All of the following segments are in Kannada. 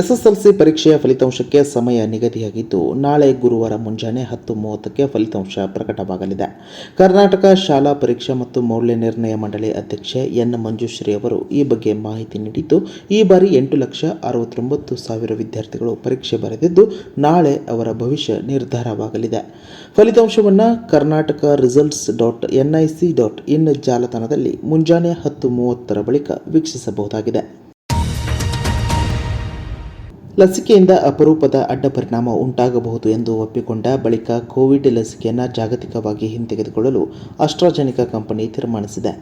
ಎಸ್ಎಸ್ಎಲ್ಸಿ ಪರೀಕ್ಷೆಯ ಫಲಿತಾಂಶಕ್ಕೆ ಸಮಯ ನಿಗದಿಯಾಗಿದ್ದು, ನಾಳೆ ಗುರುವಾರ ಮುಂಜಾನೆ ಹತ್ತು ಮೂವತ್ತಕ್ಕೆ ಫಲಿತಾಂಶ ಪ್ರಕಟವಾಗಲಿದೆ. ಕರ್ನಾಟಕ ಶಾಲಾ ಪರೀಕ್ಷೆ ಮತ್ತು ಮೌಲ್ಯ ನಿರ್ಣಯ ಮಂಡಳಿ ಅಧ್ಯಕ್ಷೆ ಎನ್. ಮಂಜುಶ್ರೀ ಅವರು ಈ ಬಗ್ಗೆ ಮಾಹಿತಿ ನೀಡಿದ್ದು, ಈ ಬಾರಿ ಎಂಟು ಲಕ್ಷ ಅರವತ್ತೊಂಬತ್ತು ಸಾವಿರ ವಿದ್ಯಾರ್ಥಿಗಳು ಪರೀಕ್ಷೆ ಬರೆದಿದ್ದು, ನಾಳೆ ಅವರ ಭವಿಷ್ಯ ನಿರ್ಧಾರವಾಗಲಿದೆ. ಫಲಿತಾಂಶವನ್ನು Karnataka results dot NIC dot in ಜಾಲತಾಣದಲ್ಲಿ ಮುಂಜಾನೆ ಹತ್ತು ಮೂವತ್ತರ ಬಳಿಕ ವೀಕ್ಷಿಸಬಹುದಾಗಿದೆ. ಲಸಿಕೆಯಿಂದ ಅಪರೂಪದ ಅಡ್ಡ ಪರಿಣಾಮ ಉಂಟಾಗಬಹುದು ಎಂದು ಒಪ್ಪಿಕೊಂಡ ಬಳಿಕ ಕೋವಿಡ್ ಲಸಿಕೆಯನ್ನು ಜಾಗತಿಕವಾಗಿ ಹಿಂತೆಗೆದುಕೊಳ್ಳಲು ಅಸ್ಟ್ರಾಜೆನಿಕಾ ಕಂಪನಿ ತೀರ್ಮಾನಿಸಿದೆ.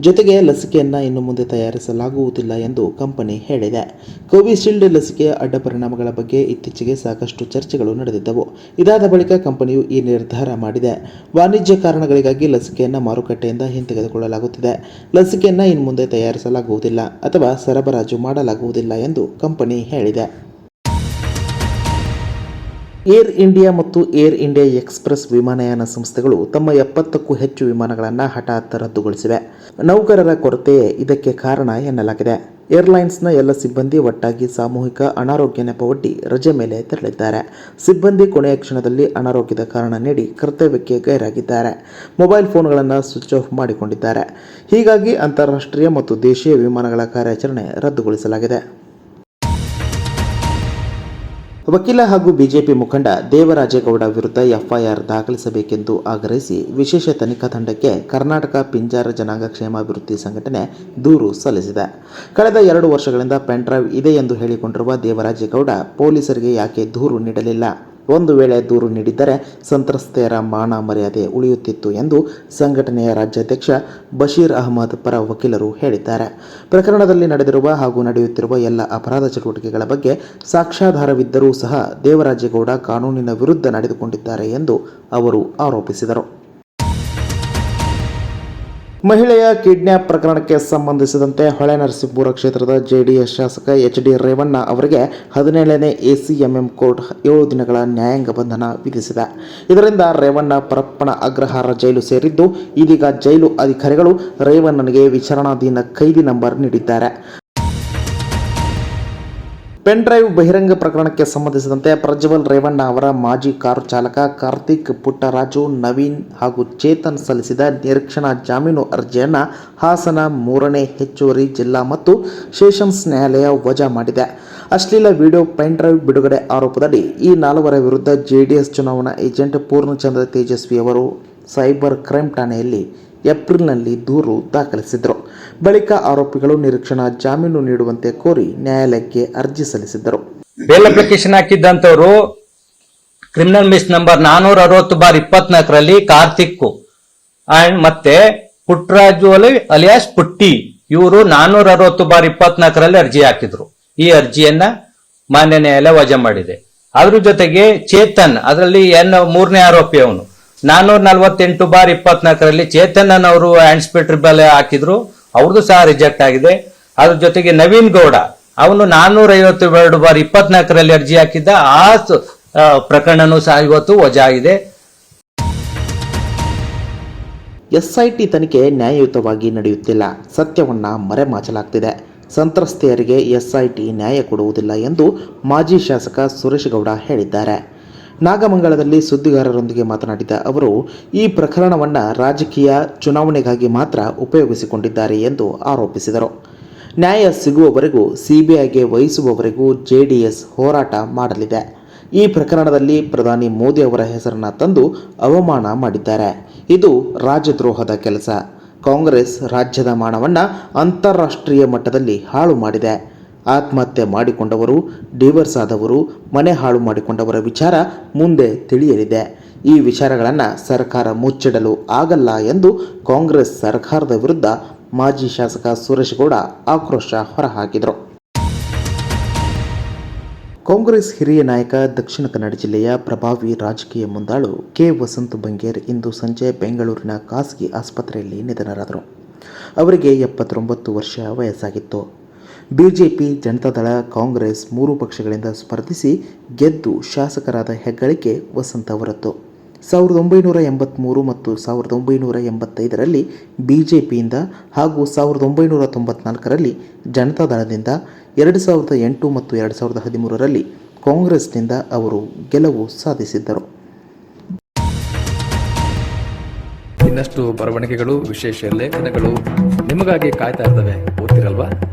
ಜೊತೆಗೆ ಲಸಿಕೆಯನ್ನು ಇನ್ನು ಮುಂದೆ ತಯಾರಿಸಲಾಗುವುದಿಲ್ಲ ಎಂದು ಕಂಪನಿ ಹೇಳಿದೆ. ಕೋವಿಶೀಲ್ಡ್ ಲಸಿಕೆಯ ಅಡ್ಡ ಪರಿಣಾಮಗಳ ಬಗ್ಗೆ ಇತ್ತೀಚೆಗೆ ಸಾಕಷ್ಟು ಚರ್ಚೆಗಳು ನಡೆದಿದ್ದವು. ಇದಾದ ಬಳಿಕ ಕಂಪನಿಯು ಈ ನಿರ್ಧಾರ ಮಾಡಿದೆ. ವಾಣಿಜ್ಯ ಕಾರಣಗಳಿಗಾಗಿ ಲಸಿಕೆಯನ್ನು ಮಾರುಕಟ್ಟೆಯಿಂದ ಹಿಂತೆಗೆದುಕೊಳ್ಳಲಾಗುತ್ತಿದೆ. ಲಸಿಕೆಯನ್ನು ಇನ್ನು ಮುಂದೆ ತಯಾರಿಸಲಾಗುವುದಿಲ್ಲ ಅಥವಾ ಸರಬರಾಜು ಮಾಡಲಾಗುವುದಿಲ್ಲ ಎಂದು ಕಂಪನಿ ಹೇಳಿದೆ. ಏರ್ ಇಂಡಿಯಾ ಮತ್ತು ಏರ್ ಇಂಡಿಯಾ ಎಕ್ಸ್ಪ್ರೆಸ್ ವಿಮಾನಯಾನ ಸಂಸ್ಥೆಗಳು ತಮ್ಮ ಎಪ್ಪತ್ತಕ್ಕೂ ಹೆಚ್ಚು ವಿಮಾನಗಳನ್ನು ಹಠಾತ್ ರದ್ದುಗೊಳಿಸಿವೆ. ನೌಕರರ ಕೊರತೆಯೇ ಇದಕ್ಕೆ ಕಾರಣ ಎನ್ನಲಾಗಿದೆ. ಏರ್ಲೈನ್ಸ್ನ ಎಲ್ಲ ಸಿಬ್ಬಂದಿ ಒಟ್ಟಾಗಿ ಸಾಮೂಹಿಕ ಅನಾರೋಗ್ಯ ನೆಪವೊಡ್ಡಿ ರಜೆ ಮೇಲೆ ತೆರಳಿದ್ದಾರೆ. ಸಿಬ್ಬಂದಿ ಕೊನೆಯ ಕ್ಷಣದಲ್ಲಿ ಅನಾರೋಗ್ಯದ ಕಾರಣ ನೀಡಿ ಕರ್ತವ್ಯಕ್ಕೆ ಗೈರಾಗಿದ್ದಾರೆ. ಮೊಬೈಲ್ ಫೋನ್ಗಳನ್ನು ಸ್ವಿಚ್ ಆಫ್ ಮಾಡಿಕೊಂಡಿದ್ದಾರೆ. ಹೀಗಾಗಿ ಅಂತಾರಾಷ್ಟ್ರೀಯ ಮತ್ತು ದೇಶೀಯ ವಿಮಾನಗಳ ಕಾರ್ಯಾಚರಣೆ ರದ್ದುಗೊಳಿಸಲಾಗಿದೆ. ವಕೀಲ ಹಾಗೂ ಬಿಜೆಪಿ ಮುಖಂಡ ದೇವರಾಜೇಗೌಡ ವಿರುದ್ಧ ಎಫ್ಐಆರ್ ದಾಖಲಿಸಬೇಕೆಂದು ಆಗ್ರಹಿಸಿ ವಿಶೇಷ ತನಿಖಾ ತಂಡಕ್ಕೆ ಕರ್ನಾಟಕ ಪಿಂಜಾರ ಜನಾಂಗ ಕ್ಷೇಮಾಭಿವೃದ್ಧಿ ಸಂಘಟನೆ ದೂರು ಸಲ್ಲಿಸಿದೆ. ಕಳೆದ ಎರಡು ವರ್ಷಗಳಿಂದ ಪೆನ್ಡ್ರೈವ್ ಇದೆ ಎಂದು ಹೇಳಿಕೊಂಡಿರುವ ದೇವರಾಜೇಗೌಡ ಪೊಲೀಸರಿಗೆ ಯಾಕೆ ದೂರು ನೀಡಲಿಲ್ಲ? ಒಂದು ವೇಳೆ ದೂರು ನೀಡಿದ್ದರೆ ಸಂತ್ರಸ್ತೆಯರ ಮಾನ ಮರ್ಯಾದೆ ಉಳಿಯುತ್ತಿತ್ತು ಎಂದು ಸಂಘಟನೆಯ ರಾಜ್ಯಾಧ್ಯಕ್ಷ ಬಶೀರ್ ಅಹಮದ್ ಪರ ವಕೀಲರು ಹೇಳಿದ್ದಾರೆ. ಪ್ರಕರಣದಲ್ಲಿ ನಡೆದಿರುವ ಹಾಗೂ ನಡೆಯುತ್ತಿರುವ ಎಲ್ಲ ಅಪರಾಧ ಚಟುವಟಿಕೆಗಳ ಬಗ್ಗೆ ಸಾಕ್ಷ್ಯಾಧಾರವಿದ್ದರೂ ಸಹ ದೇವರಾಜೇಗೌಡ ಕಾನೂನಿನ ವಿರುದ್ಧ ನಡೆದುಕೊಂಡಿದ್ದಾರೆ ಎಂದು ಅವರು ಆರೋಪಿಸಿದರು. ಮಹಿಳೆಯ ಕಿಡ್ನ್ಯಾಪ್ ಪ್ರಕರಣಕ್ಕೆ ಸಂಬಂಧಿಸಿದಂತೆ ಹೊಳೆನರಸೀಪುರ ಕ್ಷೇತ್ರದ ಜೆಡಿಎಸ್ ಶಾಸಕ ಎಚ್ ಡಿ ರೇವಣ್ಣ ಅವರಿಗೆ ಹದಿನೇಳನೇ ಎಸಿಎಂಎಂ ಕೋರ್ಟ್ ಏಳು ದಿನಗಳ ನ್ಯಾಯಾಂಗ ಬಂಧನ ವಿಧಿಸಿದೆ. ಇದರಿಂದ ರೇವಣ್ಣ ಪರಪ್ಪನ ಅಗ್ರಹಾರ ಜೈಲು ಸೇರಿದ್ದು, ಇದೀಗ ಜೈಲು ಅಧಿಕಾರಿಗಳು ರೇವಣ್ಣನಿಗೆ ವಿಚಾರಣಾಧೀನ ಖೈದಿ ನಂಬರ್ ನೀಡಿದ್ದಾರೆ. ಪೆನ್ ಡ್ರೈವ್ ಬಹಿರಂಗ ಪ್ರಕರಣಕ್ಕೆ ಸಂಬಂಧಿಸಿದಂತೆ ಪ್ರಜ್ವಲ್ ರೇವಣ್ಣ ಅವರ ಮಾಜಿ ಕಾರು ಚಾಲಕ ಕಾರ್ತಿಕ್ ಪುಟ್ಟರಾಜು, ನವೀನ್ ಹಾಗೂ ಚೇತನ್ ಸಲ್ಲಿಸಿದ ನಿರೀಕ್ಷಣಾ ಜಾಮೀನು ಅರ್ಜಿಯನ್ನು ಹಾಸನ ಮೂರನೇ ಹೆಚ್ಚುವರಿ ಜಿಲ್ಲಾ ಮತ್ತು ಸೆಷನ್ಸ್ ನ್ಯಾಯಾಲಯ ವಜಾ ಮಾಡಿದೆ. ಅಶ್ಲೀಲ ವಿಡಿಯೋ ಪೆನ್ ಡ್ರೈವ್ ಬಿಡುಗಡೆ ಆರೋಪದಡಿ ಈ ನಾಲ್ವರ ವಿರುದ್ಧ ಜೆಡಿಎಸ್ ಚುನಾವಣಾ ಏಜೆಂಟ್ ಪೂರ್ಣಚಂದ್ರ ತೇಜಸ್ವಿ ಅವರು ಸೈಬರ್ ಕ್ರೈಮ್ ಠಾಣೆಯಲ್ಲಿ ಏಪ್ರಿಲ್ನಲ್ಲಿ ದೂರು ದಾಖಲಿಸಿದರು. ಬಳಿಕ ಆರೋಪಿಗಳು ನಿರೀಕ್ಷಣಾ ಜಾಮೀನು ನೀಡುವಂತೆ ಕೋರಿ ನ್ಯಾಯಾಲಯಕ್ಕೆ ಅರ್ಜಿ ಸಲ್ಲಿಸಿದ್ದರು. ಬೇಲ್ ಅಪ್ಲಿಕೇಶನ್ ಹಾಕಿದ್ದಂಥವರು ಕ್ರಿಮಿನಲ್ ಮಿಸ್ ನಂಬರ್ ನಾನೂರ ಅರವತ್ತು ಬಾರ್ ಇಪ್ಪತ್ನಾಲ್ಕರಲ್ಲಿ ಕಾರ್ತಿಕ್ ಅಂಡ್ ಮತ್ತೆ ಪುಟ್ರಾಜು ಅಲಿ ಅಲಿಯಾಸ್ ಪುಟ್ಟಿ, ಇವರು ನಾನೂರ ಅರವತ್ತು ಬಾರ್ ಇಪ್ಪತ್ನಾಲ್ಕರಲ್ಲಿ ಅರ್ಜಿ ಹಾಕಿದ್ರು. ಈ ಅರ್ಜಿಯನ್ನ ಮಾನ್ಯ ನ್ಯಾಯಾಲಯ ವಜಾ ಮಾಡಿದೆ. ಅದ್ರ ಜೊತೆಗೆ ಚೇತನ್, ಅದರಲ್ಲಿ ಎನ್ ಮೂರನೇ ಆರೋಪಿ ಅವನು. ನಾನೂರ ನಲ್ವತ್ತೆಂಟು ಬಾರ್ ಇಪ್ಪತ್ನಾಲ್ಕರಲ್ಲಿ ಚೇತನ್ ಅವರು ಹ್ಯಾಂಡ್ ಸ್ಪೀಡ್ ಟ್ರಿಬಲ್ ಹಾಕಿದ್ರು. ಅವ್ರದ್ದು ಸಹ ರಿಜೆಕ್ಟ್ ಆಗಿದೆ. ಅದ್ರ ಜೊತೆಗೆ ನವೀನ್ ಗೌಡ ಅವನು ನಾನ್ನೂರ ಐವತ್ತು ಎರಡು ಬಾರ್ ಇಪ್ಪತ್ನಾಲ್ಕರಲ್ಲಿ ಅರ್ಜಿ ಹಾಕಿದ್ದ. ಆ, ಪ್ರಕರಣನೂ ಸಹ ಇವತ್ತು ವಜಾ ಆಗಿದೆ ಎಸ್ಐಟಿ ತನಿಖೆ ನ್ಯಾಯಯುತವಾಗಿ ನಡೆಯುತ್ತಿಲ್ಲ. ಸತ್ಯವನ್ನ ಮರೆಮಾಚಲಾಗ್ತಿದೆ. ಸಂತ್ರಸ್ತೆಯರಿಗೆ ಎಸ್ಐಟಿ ನ್ಯಾಯ ಕೊಡುವುದಿಲ್ಲ ಎಂದು ಮಾಜಿ ಶಾಸಕ ಸುರೇಶ್ ಗೌಡ ಹೇಳಿದ್ದಾರೆ. ನಾಗಮಂಗಲದಲ್ಲಿ ಸುದ್ದಿಗಾರರೊಂದಿಗೆ ಮಾತನಾಡಿದ ಅವರು, ಈ ಪ್ರಕರಣವನ್ನು ರಾಜಕೀಯ ಚುನಾವಣೆಗಾಗಿ ಮಾತ್ರ ಉಪಯೋಗಿಸಿಕೊಂಡಿದ್ದಾರೆ ಎಂದು ಆರೋಪಿಸಿದರು. ನ್ಯಾಯ ಸಿಗುವವರೆಗೂ, ಸಿಬಿಐಗೆ ವಹಿಸುವವರೆಗೂ ಜೆಡಿಎಸ್ ಹೋರಾಟ ಮಾಡಲಿದೆ. ಈ ಪ್ರಕರಣದಲ್ಲಿ ಪ್ರಧಾನಿ ಮೋದಿ ಅವರ ಹೆಸರನ್ನು ತಂದು ಅವಮಾನ ಮಾಡಿದ್ದಾರೆ. ಇದು ರಾಜದ್ರೋಹದ ಕೆಲಸ. ಕಾಂಗ್ರೆಸ್ ರಾಜ್ಯದ ಮಾನವನ್ನು ಅಂತಾರಾಷ್ಟ್ರೀಯ ಮಟ್ಟದಲ್ಲಿ ಹಾಳು ಮಾಡಿದೆ. ಆತ್ಮಹತ್ಯೆ ಮಾಡಿಕೊಂಡವರು ಡಿವರ್ಸ್ ಆದವರು, ಮನೆ ಹಾಳು ಮಾಡಿಕೊಂಡವರ ವಿಚಾರ ಮುಂದೆ ತಿಳಿಯಲಿದೆ. ಈ ವಿಚಾರಗಳನ್ನು ಸರ್ಕಾರ ಮುಚ್ಚಿಡಲು ಆಗಲ್ಲ ಎಂದು ಕಾಂಗ್ರೆಸ್ ಸರ್ಕಾರದ ವಿರುದ್ಧ ಮಾಜಿ ಶಾಸಕ ಸುರೇಶ್ ಗೌಡ ಆಕ್ರೋಶ ಹೊರಹಾಕಿದರು. ಕಾಂಗ್ರೆಸ್ ಹಿರಿಯ ನಾಯಕ ದಕ್ಷಿಣ ಕನ್ನಡ ಜಿಲ್ಲೆಯ ಪ್ರಭಾವಿ ರಾಜಕೀಯ ಮುಂದಾಳು ಕೆ. ವಸಂತ್ ಬಂಗೇರ್ ಇಂದು ಸಂಜೆ ಬೆಂಗಳೂರಿನ ಖಾಸಗಿ ಆಸ್ಪತ್ರೆಯಲ್ಲಿ ನಿಧನರಾದರು. ಅವರಿಗೆ ಎಪ್ಪತ್ತೊಂಬತ್ತು ವರ್ಷ ವಯಸ್ಸಾಗಿತ್ತು. ಬಿಜೆಪಿ ಜನತಾದಳ ಕಾಂಗ್ರೆಸ್ ಮೂರು ಪಕ್ಷಗಳಿಂದ ಸ್ಪರ್ಧಿಸಿ ಗೆದ್ದು ಶಾಸಕರಾದ ಹೆಗ್ಗಳಿಕೆ ವಸಂತ ಅವರದ್ದು ಸಾವಿರದ ಒಂಬೈನೂರ ಎಂಬತ್ತ್ಮೂರು ಮತ್ತು ಸಾವಿರದ ಒಂಬೈನೂರ ಎಂಬತ್ತೈದರಲ್ಲಿ ಬಿಜೆಪಿಯಿಂದ ಹಾಗೂ ಸಾವಿರದ ಒಂಬೈನೂರ ತೊಂಬತ್ನಾಲ್ಕರಲ್ಲಿ ಜನತಾದಳದಿಂದ ಎರಡು ಸಾವಿರದ ಎಂಟು ಮತ್ತು ಎರಡು ಸಾವಿರದ ಹದಿಮೂರರಲ್ಲಿ ಕಾಂಗ್ರೆಸ್ನಿಂದ ಅವರು ಗೆಲುವು ಸಾಧಿಸಿದ್ದರು. ಇನ್ನಷ್ಟು ಬರವಣಿಗೆಗಳು, ವಿಶೇಷ ಲೇಖನಗಳು ನಿಮಗಾಗಿ ಕಾಯ್ತಾ ಇರ್ತವೆ. ಓದ್ತಿರಲ್ವಾ?